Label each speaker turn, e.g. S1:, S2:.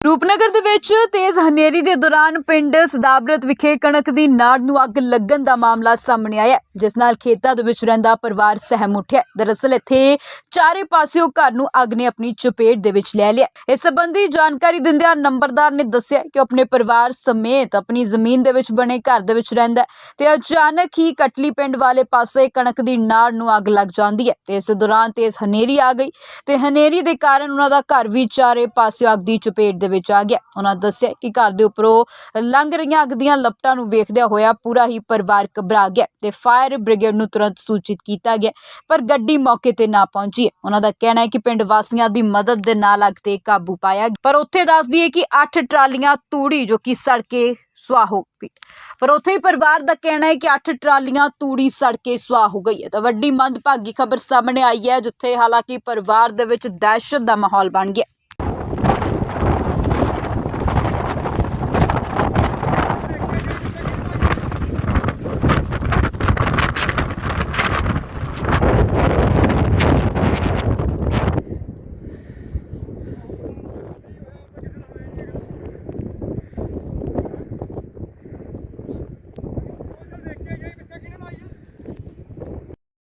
S1: ਰੂਪਨਗਰ ਦੇ ਵਿੱਚ ਤੇਜ਼ ਹਨੇਰੀ ਦੇ ਦੌਰਾਨ ਪਿੰਡ ਸਦਾਬਰਤ ਵਿਖੇ ਕਣਕ ਦੀ ਨਾੜ ਨੂੰ ਅੱਗ ਲੱਗਣ ਦਾ ਮਾਮਲਾ ਸਾਹਮਣੇ ਆਇਆ ਜਿਸ ਨਾਲ ਖੇਤਾਂ ਦੇ ਵਿੱਚ ਰਹਿੰਦਾ ਪਰਿਵਾਰ ਸਹਿਮ ਉੱਠਿਆ ਦਰਅਸਲ ਇੱਥੇ ਚਾਰੇ ਪਾਸਿਓਂ ਘਰ ਨੂੰ ਅੱਗ ਨੇ ਆਪਣੀ ਚਪੇਟ ਦੇ ਵਿੱਚ ਲੈ ਲਿਆ ਇਸ ਸੰਬੰਧੀ ਜਾਣਕਾਰੀ ਦਿੰਦਿਆਂ ਨੰਬਰਦਾਰ ਨੇ ਦੱਸਿਆ ਕਿ ਆਪਣੇ ਪਰਿਵਾਰ ਸਮੇਤ ਆਪਣੀ ਜ਼ਮੀਨ ਦੇ ਵਿੱਚ ਬਣੇ ਘਰ ਦੇ ਵਿੱਚ ਰਹਿੰਦਾ ਹੈ ਤੇ ਅਚਾਨਕ ਹੀ ਕਟਲੀ ਪਿੰਡ ਵਾਲੇ ਪਾਸੇ ਕਣਕ ਦੀ ਨਾੜ ਨੂੰ ਅੱਗ ਲੱਗ ਜਾਂਦੀ ਹੈ ਤੇ ਇਸ ਦੌਰਾਨ ਤੇਜ਼ ਹਨੇਰੀ ਆ ਗਈ ਤੇ ਹਨੇਰੀ ਦੇ ਕਾਰਨ ਉਹਨਾਂ ਦਾ ਘਰ ਵੀ ਚਾਰੇ ਪਾਸਿਓਂ ਅੱਗ ਦੀ ਚਪੇਟ ਦੇ ਵਿੱਚ ਆ ਗਿਆ। ਉਹਨਾਂ ਦੱਸਿਆ ਕਿ ਘਰ ਦੇ ਉੱਪਰੋਂ ਲੰਘ ਰਹੀਆਂ ਅੱਗ ਦੀਆਂ ਲਪਟਾਂ ਨੂੰ ਵੇਖਦਿਆਂ ਹੋਇਆ ਪੂਰਾ ਹੀ ਪਰਿਵਾਰ ਘਬਰਾ ਗਿਆ ਤੇ ਫਾਇਰ ਬ੍ਰਿਗੇਡ ਨੂੰ ਤੁਰੰਤ ਸੂਚਿਤ ਕੀਤਾ ਗਿਆ, ਪਰ ਗੱਡੀ ਮੌਕੇ ਤੇ ਨਾ ਪਹੁੰਚੀ। ਹੈ ਉਹਨਾਂ ਦਾ ਕਹਿਣਾ ਹੈ ਕਿ ਪਿੰਡ ਵਾਸੀਆਂ ਦੀ ਮਦਦ ਦੇ ਨਾਲ ਅੱਗ ਤੇ ਕਾਬੂ ਪਾਇਆ ਪਰ ਉੱਥੇ ਦੱਸ ਦਈਏ ਕਿ 8 ਟਰਾਲੀਆਂ ਤੂੜੀ, ਜੋ ਕਿ ਸੜ ਕੇ ਸੁਆਹ ਹੋ ਗਈ। ਪਰ ਉੱਥੇ ਹੀ ਪਰਿਵਾਰ ਦਾ ਕਹਿਣਾ ਹੈ ਕਿ 8 ਟਰਾਲੀਆਂ ਤੂੜੀ ਸੜ ਕੇ ਸੁਆਹ ਹੋ ਗਈ ਹੈ। ਤਾਂ ਵੱਡੀ ਮੰਦਭਾਗੀ ਖਬਰ ਸਾਹਮਣੇ ਆਈ ਹੈ, ਜਿੱਥੇ ਹਾਲਾਂਕਿ ਪਰਿਵਾਰ ਦੇ ਵਿੱਚ ਦਹਿਸ਼ਤ ਦਾ ਮਾਹੌਲ ਬਣ ਗਿਆ।